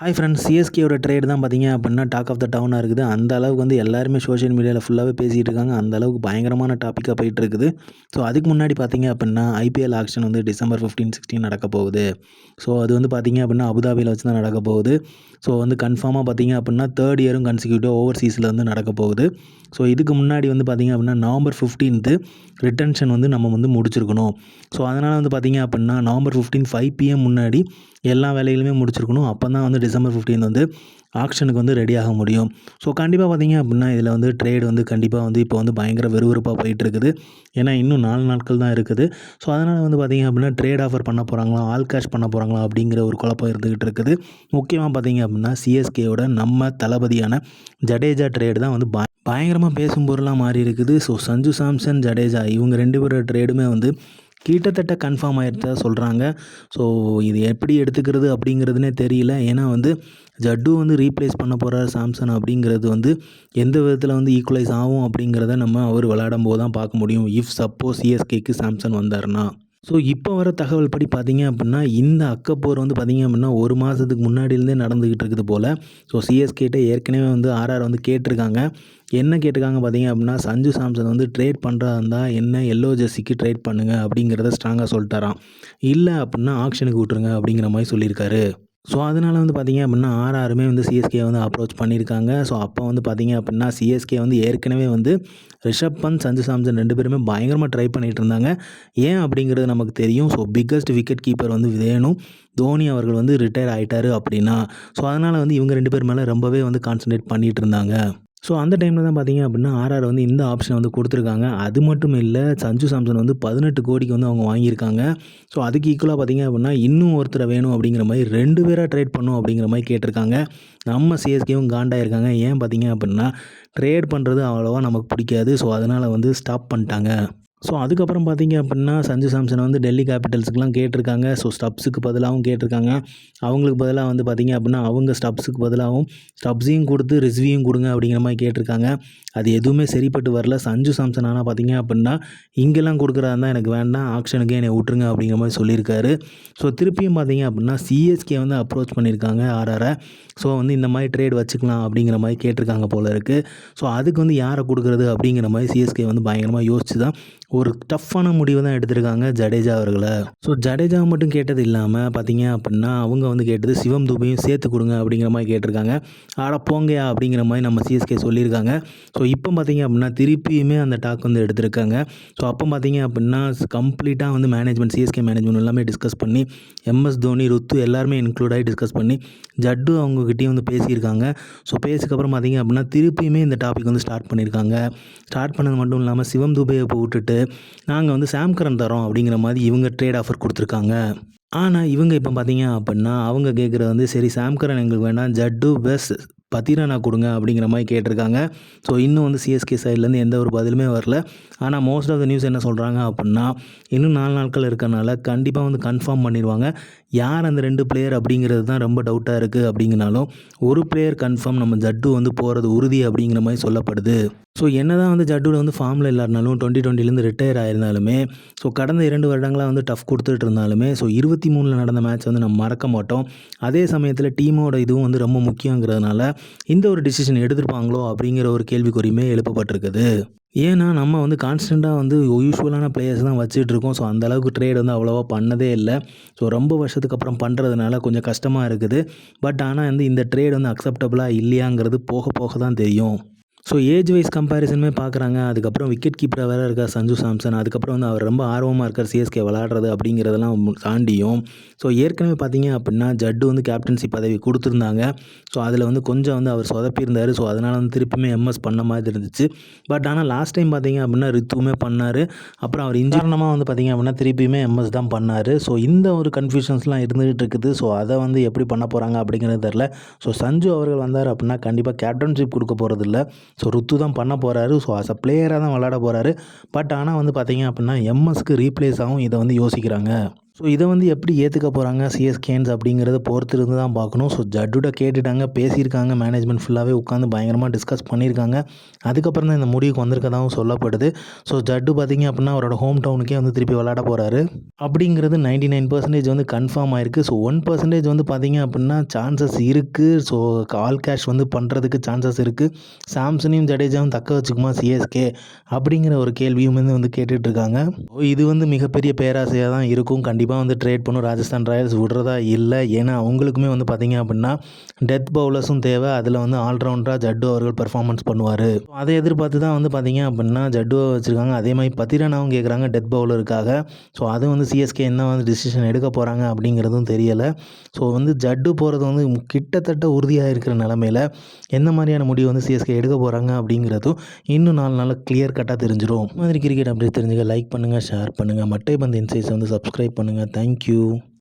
Hi friends சிஎஸ்கேயோட trade தான் பார்த்தீங்க அப்படின்னா டாக் ஆஃப் த டவுனாக இருக்குது. அந்த அளவுக்கு வந்து எல்லாருமே சோஷியல் மீடியாவில் ஃபுல்லாகவே பேசிகிட்டு இருக்காங்க. அந்த அளவுக்கு பயங்கரமான டாப்பிக்காக போயிட்டு இருக்குது. ஸோ அதுக்கு முன்னாடி பார்த்தீங்க அப்படின்னா ஐபிஎல் ஆக்ஷன் வந்து டிசம்பர் ஃபிஃப்டீன் சிக்ஸ்டீன் நடக்க போகுது. ஸோ அது வந்து பார்த்தீங்க அப்படின்னா அபுதாபியில் வச்சு தான் நடக்க போகுது. ஸோ வந்து கன்ஃபார்மாக பார்த்தீங்க அப்படின்னா தேர்ட் இயரும் கன்சிக்யூட்டிவ் ஓவர்சீஸில் வந்து நடக்க போகுது. ஸோ இதுக்கு முன்னாடி வந்து பார்த்தீங்க அப்படின்னா நவம்பர் ஃபிஃப்டீன்த்து ரிட்டன்ஷன் வந்து நம்ம வந்து முடிச்சிருக்கணும். ஸோ அதனால் வந்து பார்த்தீங்க அப்படின்னா நவம்பர் ஃபிஃப்டீன் ஃபைவ் பிஎம் முன்னாடி எல்லா வேலைகளுமே முடிச்சிருக்கணும். அப்போ தான் வந்து டிசம்பர் ஃபிஃப்டீன் வந்து ஆக்ஷனுக்கு வந்து ரெடி ஆக முடியும். ஸோ கண்டிப்பாக பார்த்தீங்க அப்படின்னா இதில் வந்து ட்ரேட் வந்து கண்டிப்பாக வந்து இப்போ வந்து பயங்கர விறுவிறுப்பாக போயிட்டு இருக்குது ஏன்னா இன்னும் நாலு நாட்கள் தான் இருக்குது. ஸோ அதனால் வந்து பார்த்தீங்க அப்படின்னா ட்ரேட் ஆஃபர் பண்ண போகிறாங்களா ஆல் கேஷ் பண்ண போகிறாங்களா அப்படிங்கிற ஒரு குழப்பம் இருந்துகிட்டு இருக்குது. முக்கியமாக பார்த்தீங்க அப்படின்னா சிஎஸ்கேயோட நம்ம தளபதியான ஜடேஜா ட்ரேடு தான் வந்து பயங்கரமாக பேசும் பொருளாக மாறி இருக்குது ஸோ சஞ்சு சாம்சன் ஜடேஜா இவங்க ரெண்டு பேரோட ட்ரேடுமே வந்து கிட்டத்தட்ட கன்ஃபார்ம் ஆகிடுச்சா சொல்கிறாங்க ஸோ இது எப்படி எடுத்துக்கிறது அப்படிங்கிறதுனே தெரியல. ஏன்னா வந்து ஜட்டு வந்து ரீப்ளேஸ் பண்ண போகிறார் சாம்சன் அப்படிங்கிறது வந்து எந்த விதத்தில் வந்து ஈக்குவலைஸ் ஆகும் அப்படிங்கிறத நம்ம அவர் விளையாடும் போது தான் பார்க்க முடியும் இஃப் சப்போஸ் சிஎஸ்கேக்கு சாம்சன் வந்தார்னா ஸோ இப்போ வர தகவல் படி பார்த்தீங்க அப்படின்னா இந்த அக்கப்போர் வந்து பார்த்தீங்க அப்படின்னா ஒரு மாதத்துக்கு முன்னாடியிலேருந்தே நடந்துக்கிட்டு இருக்குது போல் ஸோ சிஎஸ்கேட்ட ஏற்கனவே வந்து ஆர்ஆர் வந்து கேட்டிருக்காங்க. என்ன கேட்டிருக்காங்க பார்த்தீங்க அப்படின்னா சஞ்சு சாம்சன் வந்து ட்ரேட் பண்ணுறதா இருந்தால் என்ன எல்லோ ஜெர்சிக்கு ட்ரேட் பண்ணுங்கள் அப்படிங்கிறத ஸ்ட்ராங்காக சொல்லிட்டாராம். இல்லை அப்படின்னா ஆக்ஷனுக்கு விட்ருங்க அப்படிங்கிற மாதிரி சொல்லியிருக்காரு. ஸோ அதனால் வந்து பார்த்திங்க அப்படின்னா ஆர்ஆருமே வந்து சிஎஸ்கே வந்து அப்ரோச் பண்ணியிருக்காங்க ஸோ அப்போ வந்து பார்த்திங்க அப்படின்னா சிஎஸ்கே வந்து ஏற்கனவே வந்து ரிஷப் பந்த் சஞ்சு சாம்சன் ரெண்டு பேருமே பயங்கரமாக ட்ரை பண்ணிகிட்டு இருந்தாங்க. ஏன் அப்படிங்கிறது நமக்கு தெரியும். ஸோ பிக்கஸ்ட் விக்கெட் கீப்பர் வந்து வேணும் தோனி அவர்கள் வந்து ரிட்டையர் ஆகிட்டாரு அப்படின்னா ஸோ அதனால் வந்து இவங்க ரெண்டு பேர் மேலே ரொம்பவே வந்து கான்சன்ட்ரேட் பண்ணிகிட்டு இருந்தாங்க. ஸோ அந்த டைமில் தான் பார்த்தீங்க அப்படின்னா ஆர்ஆர் வந்து இந்த ஆப்ஷனை வந்து கொடுத்துருக்காங்க. அது மட்டும் இல்லை சஞ்சு சாம்சன் வந்து பதினெட்டு கோடிக்கு வந்து அவங்க வாங்கியிருக்காங்க. ஸோ அதுக்கு ஈக்குவலாக பார்த்தீங்க அப்படின்னா இன்னும் ஒருத்தரை வேணும் அப்படிங்கிற மாதிரி ரெண்டு பேராக ட்ரேட் பண்ணும் அப்படிங்கிற மாதிரி கேட்டிருக்காங்க. நம்ம சிஎஸ்கேவும் காண்டாயிருக்காங்க ஏன் பார்த்தீங்க அப்படின்னா ட்ரேட் பண்ணுறது அவ்வளோவா நமக்கு பிடிக்காது. ஸோ அதனால் வந்து ஸ்டாப் பண்ணிட்டாங்க. ஸோ அதுக்கப்புறம் பார்த்தீங்க அப்படின்னா சஞ்சு சாம்சனை வந்து டெல்லி கேபிட்டல்ஸுக்குலாம் கேட்டிருக்காங்க. ஸோ ஸ்டப்ஸுக்கு பதிலாகவும் கேட்டிருக்காங்க. அவங்களுக்கு பதிலாக வந்து பார்த்திங்க அப்படின்னா அவங்க ஸ்டப்ஸுக்கு பதிலாகவும் ஸ்டப்ஸையும் கொடுத்து ரிஸ்வியும் கொடுங்க அப்படிங்கிற மாதிரி கேட்டிருக்காங்க. அது எதுவுமே சரிப்பட்டு வரல. சஞ்சு சாம்சன் ஆனால் பார்த்தீங்க அப்படின்னா இங்கெல்லாம் கொடுக்குறதா தான் எனக்கு வேண்டாம். ஆக்ஷனுக்கே என்னை விட்டுருங்க அப்படிங்கிற மாதிரி சொல்லியிருக்காரு. ஸோ திருப்பியும் பார்த்தீங்க அப்படின்னா சிஎஸ்கே வந்து அப்ரோச் பண்ணியிருக்காங்க ஆர்ஆரை ஸோ வந்து இந்த மாதிரி ட்ரேட் வச்சுக்கலாம் அப்படிங்கிற மாதிரி கேட்டிருக்காங்க போல இருக்குது ஸோ அதுக்கு வந்து யாரை கொடுக்குறது அப்படிங்கிற மாதிரி சிஎஸ்கே வந்து பயங்கரமாக யோசிச்சு தான் ஒரு டஃப்பான முடிவை தான் எடுத்திருக்காங்க ஜடேஜா அவர்களை. ஸோ ஜடேஜா மட்டும் கேட்டது இல்லாமல் பார்த்தீங்க அப்படின்னா அவங்க வந்து கேட்டது சிவம் தூபையும் சேர்த்து கொடுங்க அப்படிங்கிற மாதிரி கேட்டிருக்காங்க. ஆட போங்கயா அப்படிங்கிற மாதிரி நம்ம சிஎஸ்கே சொல்லியிருக்காங்க ஸோ இப்போ பார்த்தீங்க அப்படின்னா திருப்பியுமே அந்த டாக் வந்து எடுத்திருக்காங்க. ஸோ அப்போ பார்த்தீங்க அப்படின்னா கம்ப்ளீட்டாக வந்து மேனேஜ்மெண்ட் சிஎஸ்கே மேனேஜ்மெண்ட் எல்லாமே டிஸ்கஸ் பண்ணி எம்எஸ் தோனி ருத்து எல்லாருமே இன்க்ளூட் ஆகி டிஸ்கஸ் பண்ணி ஜட்டு அவங்கக்கிட்டேயும் வந்து பேசியிருக்காங்க. ஸோ பேசிக்கப்புறம் பார்த்தீங்க அப்படின்னா திருப்பியுமே இந்த டாபிக் வந்து ஸ்டார்ட் பண்ணியிருக்காங்க ஸ்டார்ட் பண்ணது மட்டும் இல்லாமல் சிவம் துபையை இப்போ விட்டுட்டு நாங்கள் வந்து சாம்கரன் தரோம் அப்படிங்கிற மாதிரி இவங்க ட்ரேட் ஆஃபர் கொடுத்துருக்காங்க. ஆனால் இவங்க இப்போ பார்த்தீங்க அப்படின்னா அவங்க கேட்குறது வந்து சரி சாம்கரன் எங்களுக்கு வேண்டாம் ஜட்டு பெஸ்ட் பத்திரானா கொடுங்க அப்படிங்கிற மாதிரி கேட்டிருக்காங்க. ஸோ இன்னும் வந்து சிஎஸ்கே சைட்லேருந்து எந்த ஒரு பதிலுமே வரல. ஆனால் மோஸ்ட் ஆஃப் த நியூஸ் என்ன சொல்கிறாங்க அப்படின்னா இன்னும் நாலு நாட்கள் இருக்கனால கண்டிப்பாக வந்து கன்ஃபார்ம் பண்ணிடுவாங்க. யார் அந்த ரெண்டு பிளேயர் அப்படிங்கிறது தான் ரொம்ப டவுட்டாக இருக்குது அப்படிங்கனாலும் ஒரு பிளேயர் கன்ஃபார்ம் நம்ம ஜட்டு வந்து போகிறது உறுதி அப்படிங்கிற மாதிரி சொல்லப்படுது. ஸோ என்ன தான் வந்து ஜட்டுவில் வந்து ஃபார்மில் இல்லாருனாலும் டுவெண்ட்டி டுவெண்ட்டிலேருந்து ரிட்டையர் ஆயிருந்தாலுமே ஸோ கடந்த இரண்டு வருடங்களாக வந்து டஃப் கொடுத்துட்டு இருந்தாலுமே ஸோ இருபத்தி மூணில் நடந்த மேட்ச் வந்து நம்ம மறக்க மாட்டோம். அதே சமயத்தில் டீமோட இதுவும் வந்து ரொம்ப முக்கியங்கிறதுனால இந்த ஒரு டிசிஷன் எடுத்திருப்பாங்களோ அப்படிங்கிற ஒரு கேள்விக்குறியுமே எழுப்பப்பட்டிருக்குது. ஏன்னா நம்ம வந்து கான்ஸ்டண்ட்டாக வந்து யூஸ்வலான பிளேயர்ஸ் தான் வச்சுட்டு இருக்கோம் ஸோ அந்தளவுக்கு ட்ரேட் வந்து அவ்வளோவா பண்ணதே இல்லை. ஸோ ரொம்ப வருஷத்துக்கு அப்புறம் பண்ணுறதுனால கொஞ்சம் கஷ்டமாக இருக்குது. பட் ஆனால் வந்து இந்த ட்ரேட் வந்து அக்செப்டபுளாக இல்லையாங்கிறது போக போக தான் தெரியும். ஸோ ஏஜ் வைஸ் கம்பேரிசனுமே பார்க்குறாங்க அதுக்கப்புறம் விக்கெட் கீப்பராக வேறு இருக்கார் சஞ்சு சாம்சன். அதுக்கப்புறம் வந்து அவர் ரொம்ப ஆர்வமாக இருக்கார் சிஎஸ்கே விளாடுறது அப்படிங்கிறதெல்லாம் தாண்டியும். ஸோ ஏற்கனவே பார்த்தீங்க அப்படின்னா ஜட்டு வந்து கேப்டன்சி பதவி கொடுத்துருந்தாங்க. ஸோ அதில் வந்து கொஞ்சம் வந்து அவர் சொதப்பியிருந்தார். ஸோ அதனால் வந்து திருப்பியுமே எம்எஸ் பண்ண மாதிரி இருந்துச்சு. பட் ஆனால் லாஸ்ட் டைம் பார்த்தீங்க அப்படின்னா ரித்துவுமே பண்ணார். அப்புறம் அவர் இன்ஜாரணமாக வந்து பார்த்தீங்க அப்படின்னா திருப்பியுமே எம்எஸ் தான் பண்ணார். ஸோ இந்த ஒரு கன்ஃபியூஷன்ஸ்லாம் இருந்துகிட்டு இருக்குது. ஸோ அதை வந்து எப்படி பண்ண போகிறாங்க அப்படிங்கிறது தெரில ஸோ சஞ்சு அவர்கள் வந்தார் அப்படின்னா கண்டிப்பாக கேப்டன்ஷிப் கொடுக்க போகிறதில்ல ஸோ ருத்து தான் பண்ண போகிறாரு ஸோ அஸ் அ பிளேயராக தான் விளாட போகிறாரு பட் ஆனால் வந்து பார்த்தீங்க அப்படின்னா எம்எஸ்க்கு ரீப்ளேஸ் ஆகும் இதை வந்து யோசிக்கிறாங்க. ஸோ இதை வந்து எப்படி ஏற்றுக்க போகிறாங்க சிஎஸ்கேன்ஸ் அப்படிங்கிறத பொறுத்து இருந்து தான் பார்க்கணும். ஸோ ஜட்டுட கேட்டுட்டாங்க பேசியிருக்காங்க மேனேஜ்மெண்ட் ஃபுல்லாகவே உட்காந்து பயங்கரமாக டிஸ்கஸ் பண்ணியிருக்காங்க. அதுக்கப்புறம் தான் இந்த முடிவுக்கு வந்திருக்கதாகவும் சொல்லப்படுது. ஸோ ஜட்டு பார்த்தீங்க அப்படின்னா அவரோட ஹோம் டவுனுக்கே வந்து திருப்பி விளாட போகிறாரு அப்படிங்கிறது நைன்டி நைன் பர்சன்டேஜ் வந்து கன்ஃபார்ம் ஆயிருக்கு. ஸோ ஒன் பர்சன்டேஜ் வந்து பார்த்தீங்க அப்படின்னா சான்சஸ் இருக்குது ஸோ கால் கேஷ் வந்து பண்ணுறதுக்கு சான்சஸ் இருக்குது சாம்சனையும் ஜடேஜாவும் தக்க வச்சுக்குமா சிஎஸ்கே அப்படிங்கிற ஒரு கேள்வியும் வந்து வந்து கேட்டுட்ருக்காங்க இது வந்து மிகப்பெரிய பேராசையாக தான் இருக்கும். கண்டிப்பாக வந்து ட்ரேட் பண்ணும் ராஜஸ்தான் ராயல்ஸ் விடுறதா இல்லை. ஏன்னா அவங்களுக்குமே வந்து பார்த்திங்க அப்படின்னா டெத் பவுலர்ஸும் தேவை. அதில் வந்து ஆல்ரவுண்டராக ஜட்டு அவர்கள் பெர்ஃபார்மன்ஸ் பண்ணுவார். அதை எதிர்பார்த்து தான் வந்து பார்த்தீங்க அப்படின்னா ஜட்டுவை வச்சுருக்காங்க. அதே மாதிரி பத்திரனாவும் கேட்குறாங்க டெத் பவுலருக்காக ஸோ அது வந்து சிஎஸ்கே என்ன வந்து டிசிஷன் எடுக்க போகிறாங்க அப்படிங்கிறதும் தெரியலை. ஸோ வந்து ஜட்டு போகிறது வந்து கிட்டத்தட்ட உறுதியாக இருக்கிற நிலமையில எந்த மாதிரியான முடிவு வந்து சிஎஸ்கே எடுக்க போகிறாங்க அப்படிங்கிறதும் இன்னும் நாலு நாள் கிளியர் கட்டாக தெரிஞ்சிடும் மாதிரி கிரிக்கெட் அப்படி தெரிஞ்சுக்க லைக் பண்ணுங்கள் ஷேர் பண்ணுங்கள் மட்டை பந்து இன்சைட்ஸ் வந்து சப்ஸ்கிரைப் பண்ணுங்கள் தேங்க்யூ